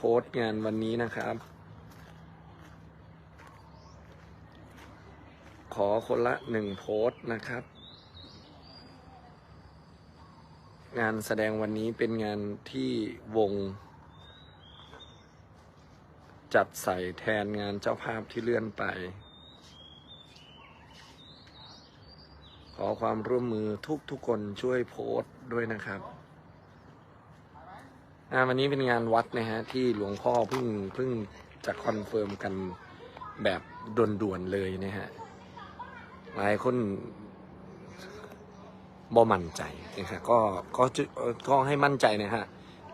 โพสงานวันนี้นะครับ ขอคนละหนึ่งโพสต์นะครับ งานแสดงวันนี้เป็นงานที่วง จัดใส่แทนงานเจ้าภาพที่เลื่อนไป ขอความร่วมมือทุกทุกคนช่วยโพสต์ด้วยนะครับ งาวันนี้เป็นงานวัดนะฮะที่หลวงพ่อเพิ่งเพิ่งจะคอนเฟิร์มกันแบบด่วนๆเลยนะฮะหลายคนบ่มั่นใจนะครับก็ก็ก็ให้มั่นใจนะฮะ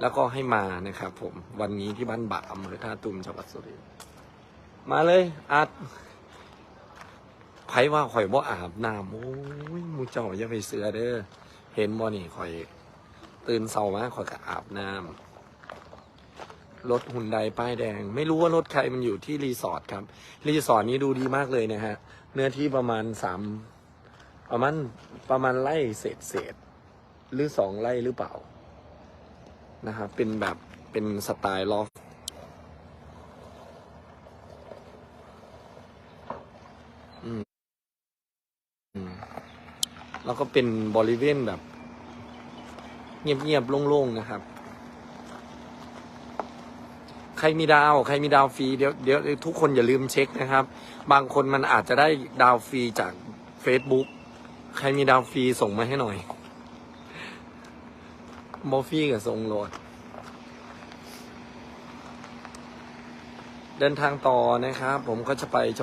แล้วก็ให้มานะครับผมวันนี้ที่บ้านบะอำเภอท่าตูมจังหวัดสุรินทร์มาเลยอาร์ตไผว่าข่อยบ่อาบน้ำโอ้ยมูเจ้าอย่าไปเสือเด้อเห็นบ่นี่ข่อย ตื่นเช้ามาขอยก็อาบน้ำรถหุ่นใดป้ายแดง ไม่รู้ว่ารถใครมันอยู่ที่รีสอร์ทครับ รีสอร์ทนี้ดูดีมากเลยนะฮะ เนื้อที่ประมาณสามประมาณประมาณไร่เศษเศษหรือสองไร่หรือเปล่านะครับเป็นแบบเป็นสไตล์ลอฟแล้วก็เป็นบริเวณแบบ เงียบๆโล่งๆนะครับ ใครมีดาว ใครมีดาวฟรีเดี๋ยวเดี๋ยวทุกคนอย่าลืมเช็คนะครับ บางคนมันอาจจะได้ดาวฟรีจาก Facebook ใครมีดาวฟรีส่งมาให้หน่อยบอฟฟี่กับทรงโหลด เดินทางต่อนะครับ ผมก็จะไปจัง